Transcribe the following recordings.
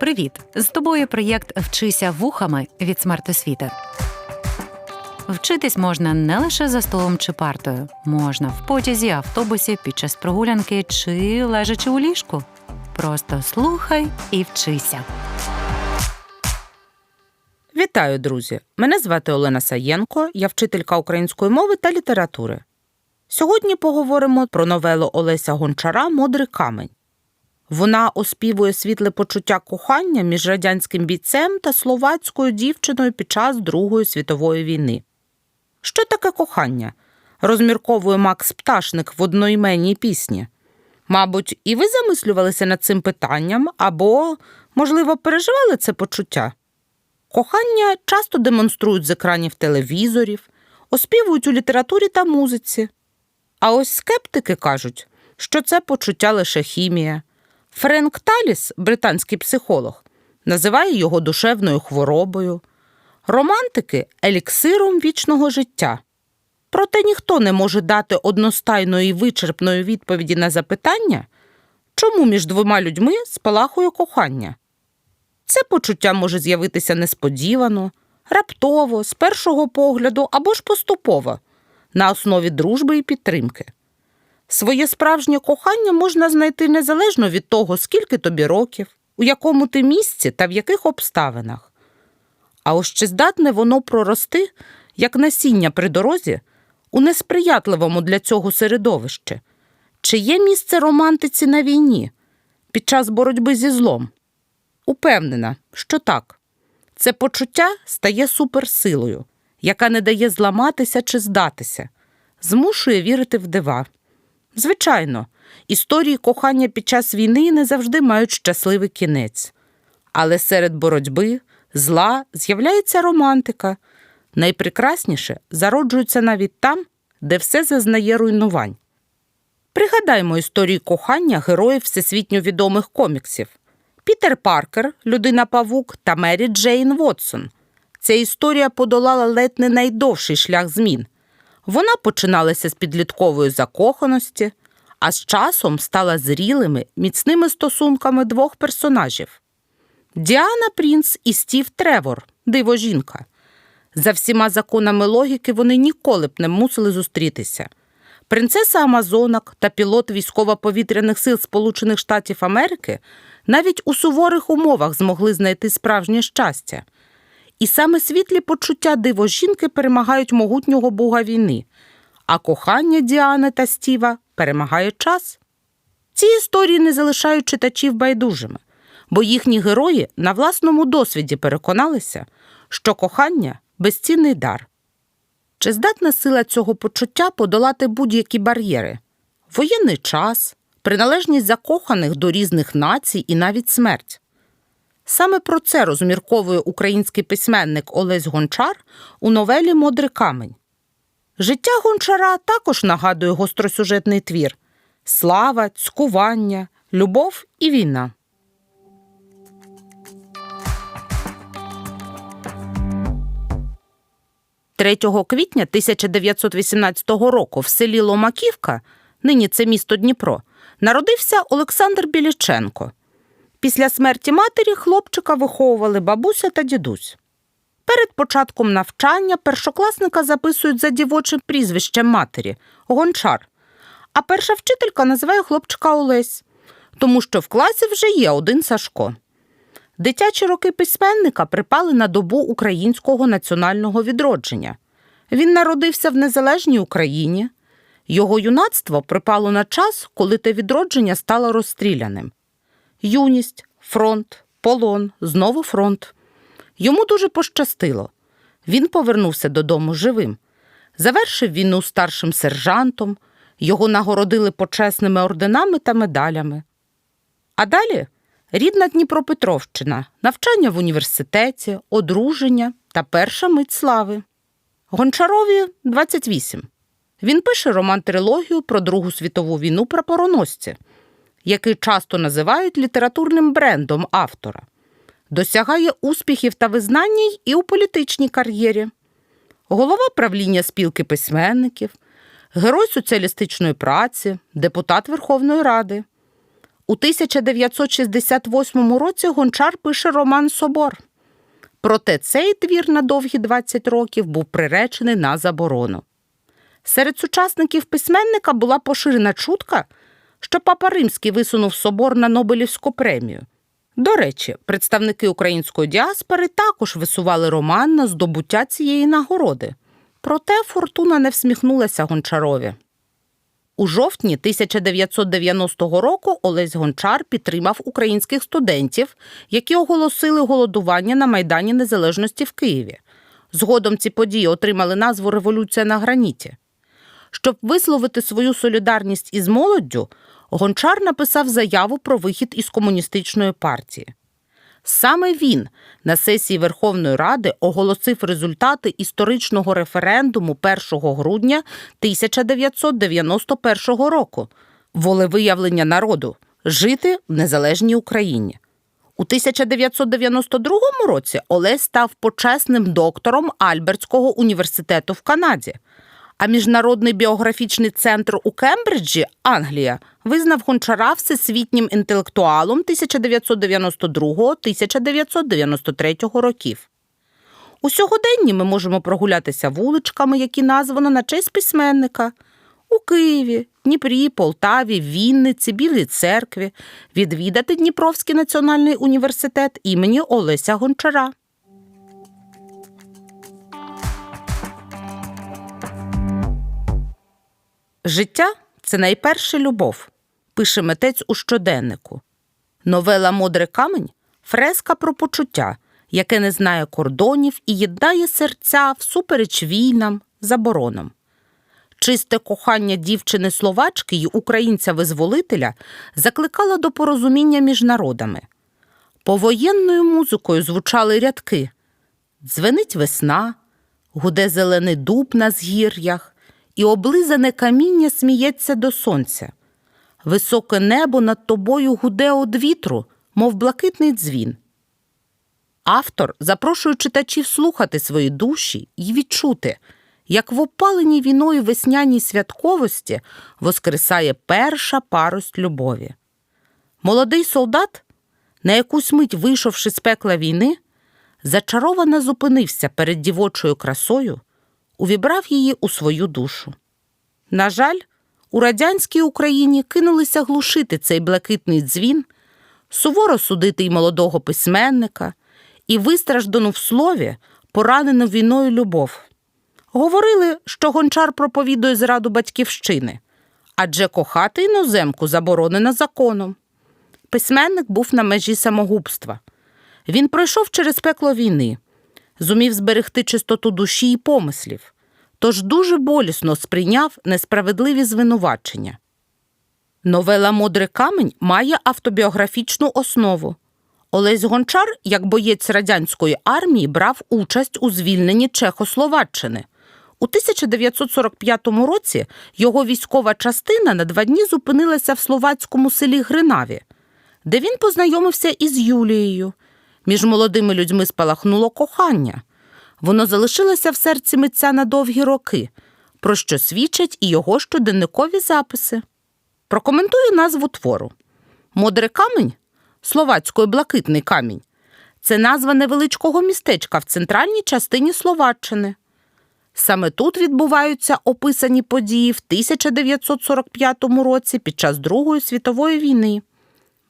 Привіт! З тобою проєкт Вчися вухами від смертосвіти. Вчитись можна не лише за столом чи партою, можна в потязі, автобусі, під час прогулянки чи лежачи у ліжку. Просто слухай і вчися. Вітаю, друзі! Мене звати Олена Саєнко, я вчителька української мови та літератури. Сьогодні поговоримо про новелу Олеся Гончара Модрий камень. Вона оспівує світле почуття кохання між радянським бійцем та словацькою дівчиною під час Другої світової війни. Що таке кохання? розмірковує Макс Пташник в одноіменній пісні. Мабуть, і ви замислювалися над цим питанням або, можливо, переживали це почуття? Кохання часто демонструють з екранів телевізорів, оспівують у літературі та музиці. А ось скептики кажуть, що це почуття лише хімія. Френк Таліс, британський психолог, називає його душевною хворобою, романтики еліксиром вічного життя. Проте ніхто не може дати одностайної і вичерпної відповіді на запитання, чому між двома людьми спалахує кохання. Це почуття може з'явитися несподівано, раптово, з першого погляду або ж поступово, на основі дружби і підтримки. Своє справжнє кохання можна знайти незалежно від того, скільки тобі років, у якому ти місці та в яких обставинах. А ось чи здатне воно прорости, як насіння при дорозі, у несприятливому для цього середовищі? Чи є місце романтиці на війні під час боротьби зі злом? Упевнена, що так. Це почуття стає суперсилою, яка не дає зламатися чи здатися, змушує вірити в дива. Звичайно, історії кохання під час війни не завжди мають щасливий кінець. Але серед боротьби, зла з'являється романтика. Найпрекрасніше зароджується навіть там, де все зазнає руйнувань. Пригадаймо історії кохання героїв всесвітньо відомих коміксів Пітер Паркер, людина Павук та Мері Джейн Вотсон. Ця історія подолала ледь не найдовший шлях змін. Вона починалася з підліткової закоханості, а з часом стала зрілими, міцними стосунками двох персонажів Діана Прінц і Стів Тревор, диво жінка. За всіма законами логіки вони ніколи б не мусили зустрітися. Принцеса Амазонок та пілот військово-повітряних сил Сполучених Штатів Америки навіть у суворих умовах змогли знайти справжнє щастя. І саме світлі почуття диво жінки перемагають могутнього бога війни, а кохання Діани та Стіва перемагає час. Ці історії не залишають читачів байдужими, бо їхні герої на власному досвіді переконалися, що кохання безцінний дар. Чи здатна сила цього почуття подолати будь-які бар'єри? Воєнний час, приналежність закоханих до різних націй і навіть смерть. Саме про це розмірковує український письменник Олесь Гончар у новелі Модрий камень. Життя гончара також нагадує гостросюжетний твір слава, цькування, любов і війна. Третього квітня 1918 року в селі Ломаківка, нині це місто Дніпро, народився Олександр Біліченко. Після смерті матері хлопчика виховували бабуся та дідусь. Перед початком навчання першокласника записують за дівочим прізвищем матері гончар, а перша вчителька називає хлопчика Олесь, тому що в класі вже є один Сашко. Дитячі роки письменника припали на добу українського національного відродження. Він народився в незалежній Україні. Його юнацтво припало на час, коли те відродження стало розстріляним. Юність, фронт, полон, знову фронт. Йому дуже пощастило. Він повернувся додому живим. Завершив війну старшим сержантом, його нагородили почесними орденами та медалями. А далі рідна Дніпропетровщина, навчання в університеті, одруження та перша мить слави. Гончарові 28. Він пише роман-трилогію про Другу світову війну прапороносці, який часто називають літературним брендом автора. Досягає успіхів та визнання і у політичній кар'єрі. Голова правління спілки письменників, герой соціалістичної праці, депутат Верховної Ради. У 1968 році Гончар пише роман Собор. Проте цей твір на довгі 20 років був приречений на заборону. Серед сучасників письменника була поширена чутка, що папа Римський висунув собор на Нобелівську премію. До речі, представники української діаспори також висували роман на здобуття цієї нагороди. Проте фортуна не всміхнулася Гончарові. У жовтні 1990 року Олесь Гончар підтримав українських студентів, які оголосили голодування на Майдані Незалежності в Києві. Згодом ці події отримали назву Революція на граніті. Щоб висловити свою солідарність із молоддю, Гончар написав заяву про вихід із комуністичної партії. Саме він на сесії Верховної Ради оголосив результати історичного референдуму 1 грудня 1991 року волевиявлення народу жити в незалежній Україні. У 1992 році Олесь став почесним доктором Альбертського університету в Канаді. А Міжнародний біографічний центр у Кембриджі, Англія, визнав Гончара всесвітнім інтелектуалом 1992-1993 років. У сьогоденні ми можемо прогулятися вуличками, які названо на честь письменника у Києві, Дніпрі, Полтаві, Вінниці, Білій церкві, відвідати Дніпровський національний університет імені Олеся Гончара. Життя це найперше любов, пише митець у щоденнику. Новела Модрий камень фреска про почуття, яке не знає кордонів і єднає серця всупереч війнам, заборонам. Чисте кохання дівчини словачки й українця-визволителя закликало до порозуміння між народами. Повоєнною музикою звучали рядки Дзвенить весна, гуде зелений дуб на згір'ях, і облизане каміння сміється до сонця. Високе небо над тобою гуде од вітру, мов блакитний дзвін. Автор запрошує читачів слухати свої душі і відчути, як в опаленій війною весняній святковості воскресає перша парость любові. Молодий солдат, на якусь мить вийшовши з пекла війни, зачаровано зупинився перед дівочою красою, увібрав її у свою душу. На жаль, у радянській Україні кинулися глушити цей блакитний дзвін, суворо судити й молодого письменника, і вистраждану в слові поранену війною любов. Говорили, що гончар проповідує зраду батьківщини, адже кохати іноземку заборонено законом. Письменник був на межі самогубства. Він пройшов через пекло війни, зумів зберегти чистоту душі і помислів, тож дуже болісно сприйняв несправедливі звинувачення. Новела Модрий камень має автобіографічну основу. Олесь Гончар, як боєць радянської армії, брав участь у звільненні Чехословаччини. У 1945 році його військова частина на два дні зупинилася в словацькому селі Гринаві, де він познайомився із Юлією. Між молодими людьми спалахнуло кохання. Воно залишилося в серці митця на довгі роки, про що свідчать і його щоденникові записи. Прокоментую назву твору. Модрий камінь словацькою блакитний камінь це назва невеличкого містечка в центральній частині Словаччини. Саме тут відбуваються описані події в 1945 році під час Другої світової війни.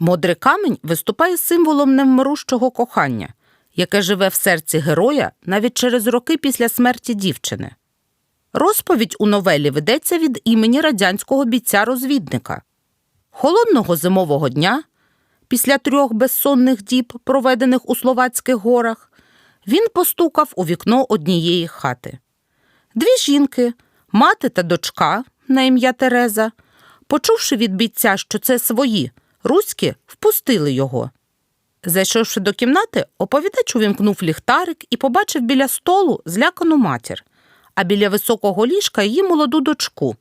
Модрий камінь виступає символом невмирущого кохання, яке живе в серці героя навіть через роки після смерті дівчини. Розповідь у новелі ведеться від імені радянського бійця-розвідника. Холодного зимового дня, після трьох безсонних діб, проведених у Словацьких горах, він постукав у вікно однієї хати. Дві жінки, мати та дочка на ім'я Тереза, почувши від бійця, що це свої, руські, впустили його. Зайшовши до кімнати, оповідач увімкнув ліхтарик і побачив біля столу злякану матір, а біля високого ліжка її молоду дочку,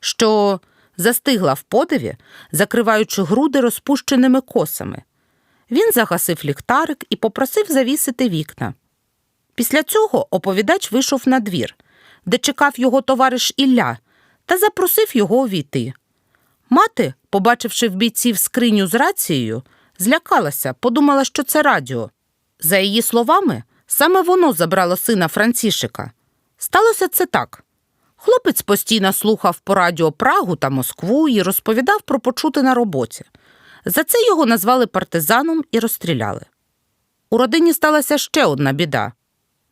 що застигла в подиві, закриваючи груди розпущеними косами. Він загасив ліхтарик і попросив завісити вікна. Після цього оповідач вийшов на двір, де чекав його товариш Ілля, та запросив його увійти. Мати побачивши в бійців скриню з рацією, злякалася, подумала, що це радіо. За її словами, саме воно забрало сина Францішика. Сталося це так. Хлопець постійно слухав по радіо Прагу та Москву і розповідав про почути на роботі. За це його назвали партизаном і розстріляли. У родині сталася ще одна біда.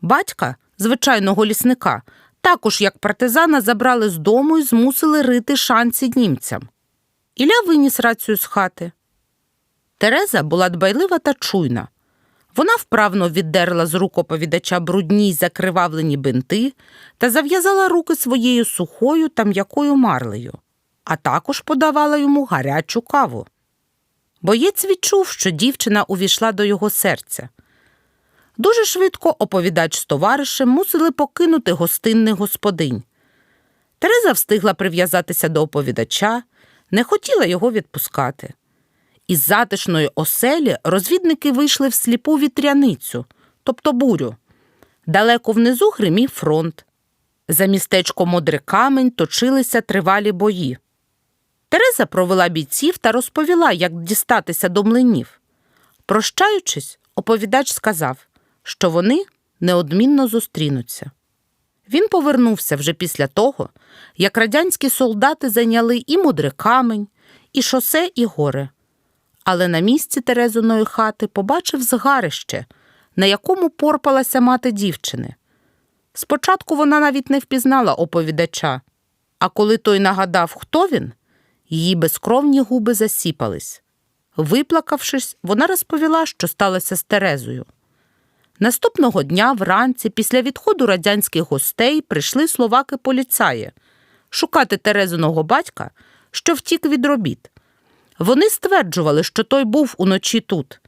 Батька, звичайного лісника, також як партизана забрали з дому і змусили рити шанці німцям. Ілля виніс рацію з хати. Тереза була дбайлива та чуйна. Вона вправно віддерла з рук оповідача брудні й закривавлені бинти та зав'язала руки своєю сухою та м'якою марлею, а також подавала йому гарячу каву. Боєць відчув, що дівчина увійшла до його серця. Дуже швидко оповідач з товаришем мусили покинути гостинних господинь. Тереза встигла прив'язатися до оповідача, не хотіла його відпускати. Із затишної оселі розвідники вийшли в сліпу вітряницю, тобто бурю. Далеко внизу гримів фронт. За містечко Модрий Камень точилися тривалі бої. Тереза провела бійців та розповіла, як дістатися до млинів. Прощаючись, оповідач сказав, що вони неодмінно зустрінуться. Він повернувся вже після того, як радянські солдати зайняли і Мудрий Камень, і шосе, і гори. Але на місці Терезиної хати побачив згарище, на якому порпалася мати дівчини. Спочатку вона навіть не впізнала оповідача, а коли той нагадав, хто він, її безкровні губи засіпались. Виплакавшись, вона розповіла, що сталося з Терезою. Наступного дня вранці, після відходу радянських гостей, прийшли словаки поліцаї шукати Терезиного батька, що втік від робіт. Вони стверджували, що той був уночі тут.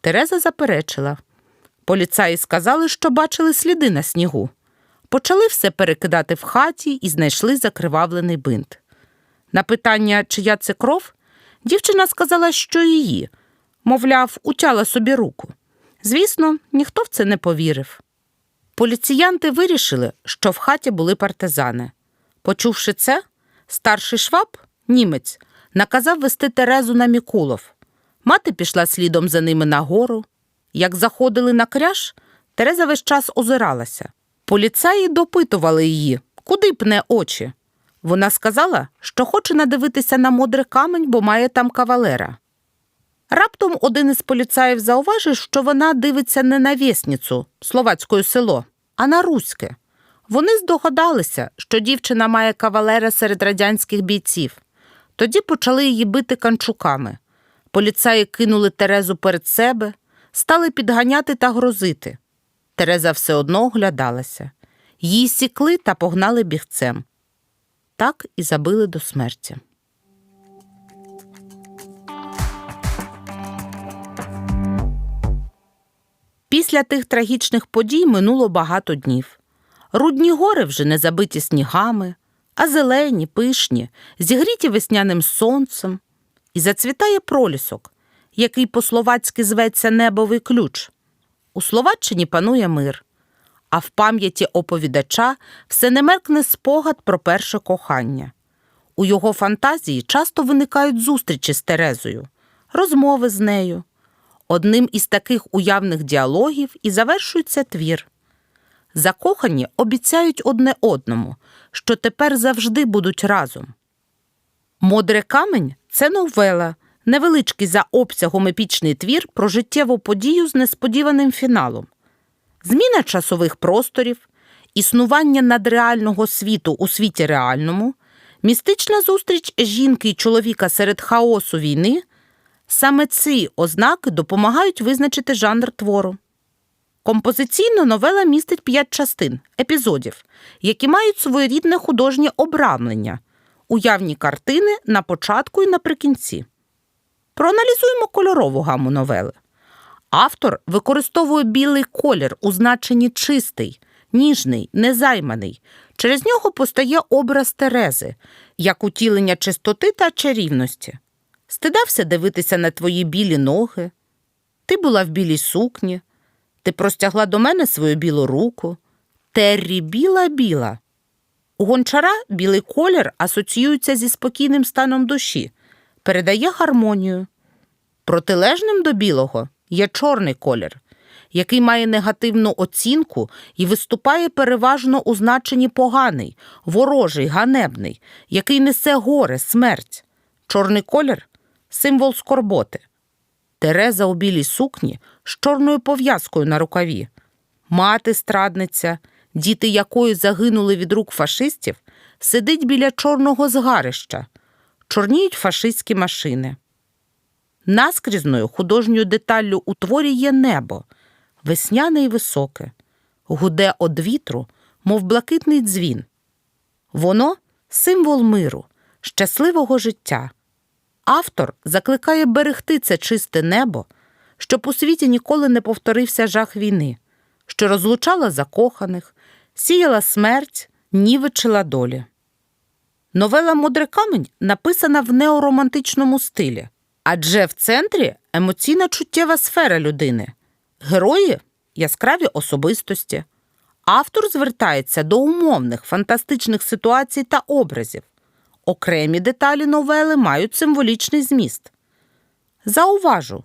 Тереза заперечила. Поліцаї сказали, що бачили сліди на снігу. Почали все перекидати в хаті і знайшли закривавлений бинт. На питання, чия це кров, дівчина сказала, що її, мовляв, утяла собі руку. Звісно, ніхто в це не повірив. Поліціянти вирішили, що в хаті були партизани. Почувши це, старший шваб, німець, наказав вести Терезу на Мікулов. Мати пішла слідом за ними нагору. Як заходили на кряж, Тереза весь час озиралася. Поліцаї допитували її, куди пне очі. Вона сказала, що хоче надивитися на модрий камень, бо має там кавалера. Раптом один із поліцаїв зауважив, що вона дивиться не на вісницю, словацьке село, а на руське. Вони здогадалися, що дівчина має кавалера серед радянських бійців. Тоді почали її бити канчуками. Поліцаї кинули Терезу перед себе, стали підганяти та грозити. Тереза все одно оглядалася. Її сікли та погнали бігцем. Так і забили до смерті. Після тих трагічних подій минуло багато днів. Рудні гори вже не забиті снігами, а зелені, пишні, зігріті весняним сонцем, і зацвітає пролісок, який по-словацьки зветься небовий ключ. У Словаччині панує мир, а в пам'яті оповідача все не меркне спогад про перше кохання. У його фантазії часто виникають зустрічі з Терезою, розмови з нею. Одним із таких уявних діалогів і завершується твір. Закохані обіцяють одне одному, що тепер завжди будуть разом. Модре камень це новела, невеличкий за обсягом епічний твір про життєву подію з несподіваним фіналом. Зміна часових просторів, існування надреального світу у світі реальному, містична зустріч жінки й чоловіка серед хаосу війни. Саме ці ознаки допомагають визначити жанр твору. Композиційно новела містить п'ять частин, епізодів, які мають своєрідне художнє обрамлення, уявні картини на початку і наприкінці. Проаналізуємо кольорову гаму новели. Автор використовує білий колір у значенні чистий, ніжний, незайманий. Через нього постає образ Терези, як утілення чистоти та чарівності. Стидався дивитися на твої білі ноги. Ти була в білій сукні, ти простягла до мене свою білу руку. Террі біла-біла. У гончара білий колір асоціюється зі спокійним станом душі, передає гармонію. Протилежним до білого є чорний колір, який має негативну оцінку і виступає переважно у значенні поганий, ворожий, ганебний, який несе горе, смерть. Чорний колір символ скорботи. Тереза у білій сукні з чорною пов'язкою на рукаві. Мати страдниця, діти якої загинули від рук фашистів, сидить біля чорного згарища. Чорніють фашистські машини. Наскрізною художньою деталлю у творі є небо, весняне і високе, гуде од вітру, мов блакитний дзвін. Воно символ миру, щасливого життя. Автор закликає берегти це чисте небо, щоб у світі ніколи не повторився жах війни, що розлучала закоханих, сіяла смерть, нівечила долі. Новела Мудрий камень написана в неоромантичному стилі, адже в центрі емоційна чуттєва сфера людини, герої яскраві особистості. Автор звертається до умовних фантастичних ситуацій та образів. Окремі деталі новели мають символічний зміст. Зауважу,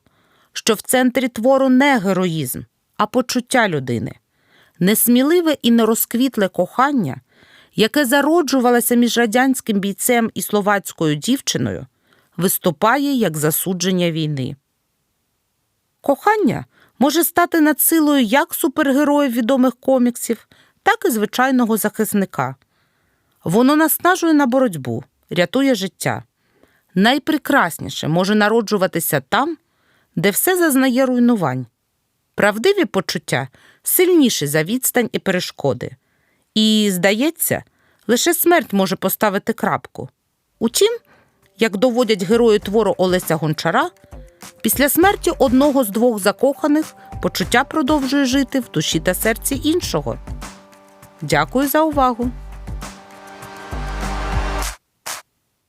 що в центрі твору не героїзм, а почуття людини, несміливе і нерозквітле кохання, яке зароджувалося між радянським бійцем і словацькою дівчиною, виступає як засудження війни. Кохання може стати надсилою як супергероїв відомих коміксів, так і звичайного захисника. Воно наснажує на боротьбу, рятує життя. Найпрекрасніше може народжуватися там, де все зазнає руйнувань. Правдиві почуття сильніші за відстань і перешкоди. І, здається, лише смерть може поставити крапку. Утім, як доводять герої твору Олеся Гончара, після смерті одного з двох закоханих почуття продовжує жити в душі та серці іншого. Дякую за увагу!